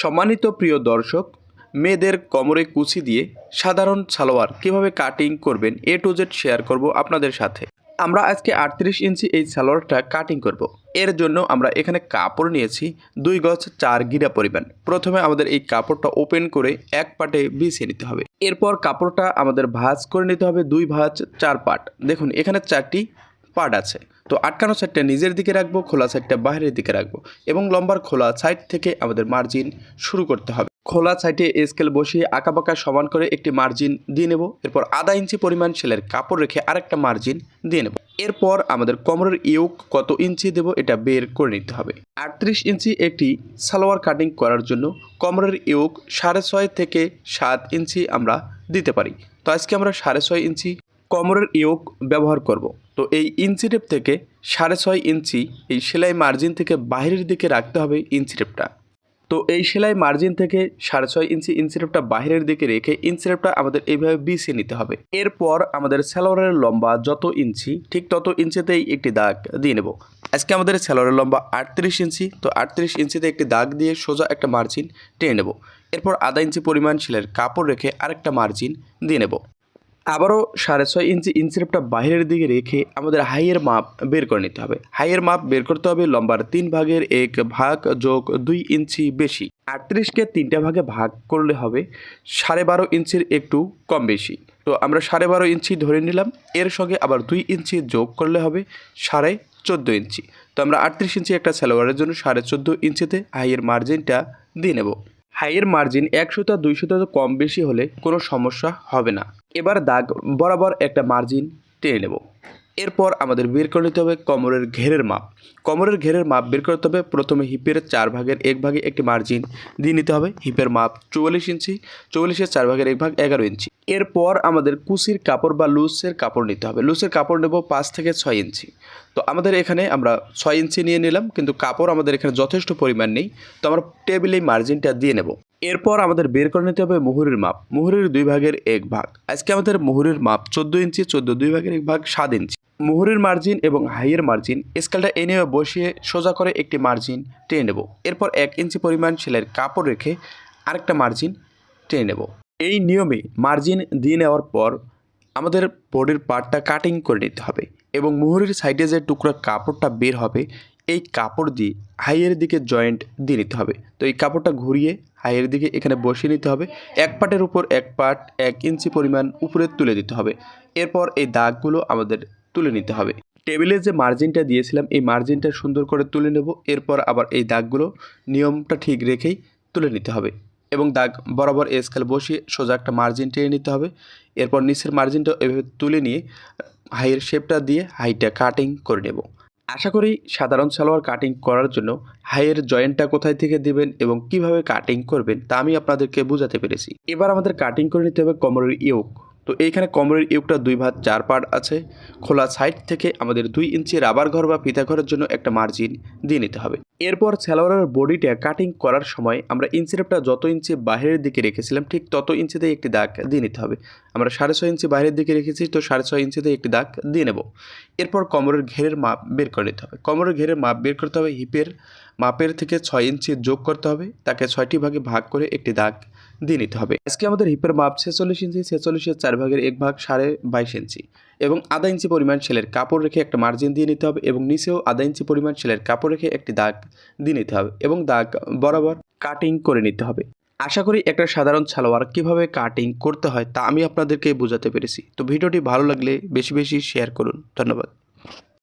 সম্মানিত প্রিয় দর্শক, মেয়েদের কোমরে কুচি দিয়ে সাধারণ সালোয়ার কীভাবে কাটিং করবেন এ টু জেড শেয়ার করব আপনাদের সাথে। আমরা আজকে আটত্রিশ ইঞ্চি এই সালোয়ারটা কাটিং করব। এর জন্য আমরা এখানে কাপড় নিয়েছি দুই গজ চার গিরা পরিমাণ। প্রথমে আমাদের এই কাপড়টা ওপেন করে এক পাটে বিছিয়ে নিতে হবে। এরপর কাপড়টা আমাদের ভাঁজ করে নিতে হবে দুই ভাঁজ চার পাট। দেখুন, এখানে চারটি পার্ট আছে। তো আটকানো সাইডটা নিজের দিকে রাখব, খোলা সাইডটা বাইরের দিকে রাখব এবং লম্বার খোলা সাইড থেকে আমাদের মার্জিন শুরু করতে হবে। খোলা সাইডে স্কেল বসিয়ে আঁকাবাঁকা সমান করে একটি মার্জিন দিয়ে নেব। এরপর আধা ইঞ্চি পরিমাণ সেলের কাপড় রেখে আরেকটা মার্জিন দিয়ে নেব। এরপর আমাদের কোমরের ইউক কত ইঞ্চি দেব এটা বের করে নিতে হবে। আটত্রিশ ইঞ্চি একটি সালোয়ার কাটিং করার জন্য কোমরের ইউক সাড়ে ছয় থেকে সাত ইঞ্চি আমরা দিতে পারি। তো আজকে আমরা সাড়ে ছয় ইঞ্চি কোমরের ইয়োক ব্যবহার করব। তো এই ইঞ্চি টেপ থেকে সাড়ে ছয় ইঞ্চি এই সেলাই মার্জিন থেকে বাইরের দিকে রাখতে হবে ইঞ্চি টেপটা। তো এই সেলাই মার্জিন থেকে সাড়ে ছয় ইঞ্চি টেপটা বাইরের দিকে রেখে ইঞ্চি টেপটা আমাদের এইভাবে বিছিয়ে নিতে হবে। এরপর আমাদের সালোয়ারের লম্বা যত ইঞ্চি, ঠিক তত ইঞ্চিতেই একটি দাগ দিয়ে নেব। আজকে আমাদের সালোয়ারের লম্বা আটত্রিশ ইঞ্চি, তো আটত্রিশ ইঞ্চিতে একটি দাগ দিয়ে সোজা একটা মার্জিন টেনে নেব। এরপর আধা ইঞ্চি পরিমাণ সেলের কাপড় রেখে আরেকটা মার্জিন দিয়ে নেব। আবারও সাড়ে ছয় ইঞ্চি ইঞ্চিরেপটা বাইরের দিকে রেখে আমাদের হাইয়ের মাপ বের করে নিতে হবে। হাইয়ের মাপ বের করতে হবে লম্বার তিন ভাগের এক ভাগ যোগ দুই ইঞ্চি বেশি। আটত্রিশকে তিনটা ভাগে ভাগ করলে হবে সাড়ে বারো ইঞ্চির একটু কম বেশি। তো আমরা সাড়ে বারো ইঞ্চি ধরে নিলাম। এর সঙ্গে আবার দুই ইঞ্চি যোগ করলে হবে সাড়ে চোদ্দ ইঞ্চি। তো আমরা আটত্রিশ ইঞ্চি একটা সালোয়ারের জন্য সাড়ে চোদ্দ ইঞ্চিতে হাইয়ের মার্জিনটা দিয়ে নেব। হাইয়ের মার্জিন একশোটা দুইশোটা কম বেশি হলে কোনো সমস্যা হবে না। এবার দাগ বরাবর একটা মার্জিন টেনে নেব। এরপর আমাদের বের করে নিতে হবে কোমরের ঘেরের মাপ। কোমরের ঘেরের মাপ বের করতে হবে প্রথমে হিপের চার ভাগের এক ভাগে একটি মার্জিন দিয়ে নিতে হবে। হিপের মাপ চুয়াল্লিশ ইঞ্চি, চুয়াল্লিশের চার ভাগের এক ভাগ এগারো ইঞ্চি। এরপর আমাদের কুচির কাপড় বা লুজের কাপড় নিতে হবে। লুজের কাপড় নেব পাঁচ থেকে ছয় ইঞ্চি। তো আমাদের এখানে আমরা ছয় ইঞ্চি নিয়ে নিলাম, কিন্তু কাপড় আমাদের এখানে যথেষ্ট পরিমাণ নেই। তো আমরা টেবিলে মার্জিনটা দিয়ে নেব। এরপর আমাদের বের করে নিতে হবে মুহুরির মাপ। মুহুরির দুই ভাগের এক ভাগ। আজকে আমাদের মুহুরির মাপ চোদ্দ ইঞ্চি, চোদ্দ দুই ভাগের এক ভাগ, সাত ইঞ্চি। মুহুরির মার্জিন এবং হাইয়ের মার্জিন স্কেলটা এনে বসিয়ে সোজা করে একটি মার্জিন টেনে নেব। এরপর এক ইঞ্চি পরিমাণ সেলাইয়ের কাপড় রেখে আরেকটা মার্জিন টেনে নেব। এই নিয়মে মার্জিন দিয়ে নেওয়ার পর আমাদের বডির পার্টটা কাটিং করে নিতে হবে এবং মুহুরির সাইডে যে টুকরো কাপড়টা বের হবে এই কাপড় দিয়ে হাইয়ের দিকে জয়েন্ট দিয়ে নিতে হবে। তো এই কাপড়টা ঘুরিয়ে হাইয়ের দিকে এখানে বসিয়ে নিতে হবে। এক পাটের উপর এক পাট এক ইঞ্চি পরিমাণ উপরে তুলে দিতে হবে। এরপর এই দাগগুলো আমাদের তুলে নিতে হবে। টেবিলে যে মার্জিনটা দিয়েছিলাম, এই মার্জিনটা সুন্দর করে তুলে নেব। এরপর আবার এই দাগগুলো নিয়মটা ঠিক রেখেই তুলে নিতে হবে। এবং দাগ বরাবর স্কেল বসিয়ে সোজা একটা মার্জিন টেনে নিতে হবে। এরপর নিচের মার্জিনটা এভাবে তুলে নিয়ে হাইয়ের শেপটা দিয়ে হাইটা কাটিং করে নেব। আশা করি সাধারণ সালোয়ার কাটিং করার জন্য হাইয়ের জয়েন্টটা কোথায় থেকে দেবেন এবং কীভাবে কাটিং করবেন তা আমি আপনাদেরকে বোঝাতে পেরেছি। এবার আমাদের কাটিং করে নিতে হবে কোমরের ইয়োক তো এইখানে কোমরের ইউকটা দুই ভাত চার পার্ট আছে। খোলা সাইড থেকে আমাদের দুই ইঞ্চি রাবার ঘর বা ফিতা ঘরের জন্য একটা মার্জিন দিয়ে নিতে হবে। এরপর সালোয়ারের বডিটা কাটিং করার সময় আমরা ইঞ্চিরেপটা যত ইঞ্চি বাইরের দিকে রেখেছিলাম, ঠিক তত ইঞ্চিতে একটি দাগ দিয়ে নিতে হবে। আমরা সাড়ে ছয় ইঞ্চি বাইরের দিকে রেখেছি, তো সাড়ে ছয় ইঞ্চিতে একটি দাগ দিয়ে নেব। এরপর কোমরের ঘেরের মাপ বের করে নিতে হবে। কোমরের ঘেরের মাপ বের করতে হবে হিপের মাপের থেকে ছয় ইঞ্চি যোগ করতে হবে, তাকে ছয়টি ভাগে ভাগ করে একটি দাগ দিয়ে নিতে হবে। আজকে আমাদের হিপের মাপ ছেচল্লিশ ইঞ্চি, ছেচল্লিশের চার ভাগের এক ভাগ সাড়ে বাইশ ইঞ্চি এবং আধা ইঞ্চি পরিমাণ সেলের কাপড় রেখে একটা মার্জিন দিয়ে নিতে হবে এবং নিচেও আধা ইঞ্চি পরিমাণ সেলের কাপড় রেখে একটি দাগ দিয়ে নিতে হবে এবং দাগ বরাবর কাটিং করে নিতে হবে। আশা করি একটা সাধারণ সালোয়ার কীভাবে কাটিং করতে হয় তা আমি আপনাদেরকে বোঝাতে পেরেছি। তো ভিডিওটি ভালো লাগলে বেশি বেশি শেয়ার করুন। ধন্যবাদ।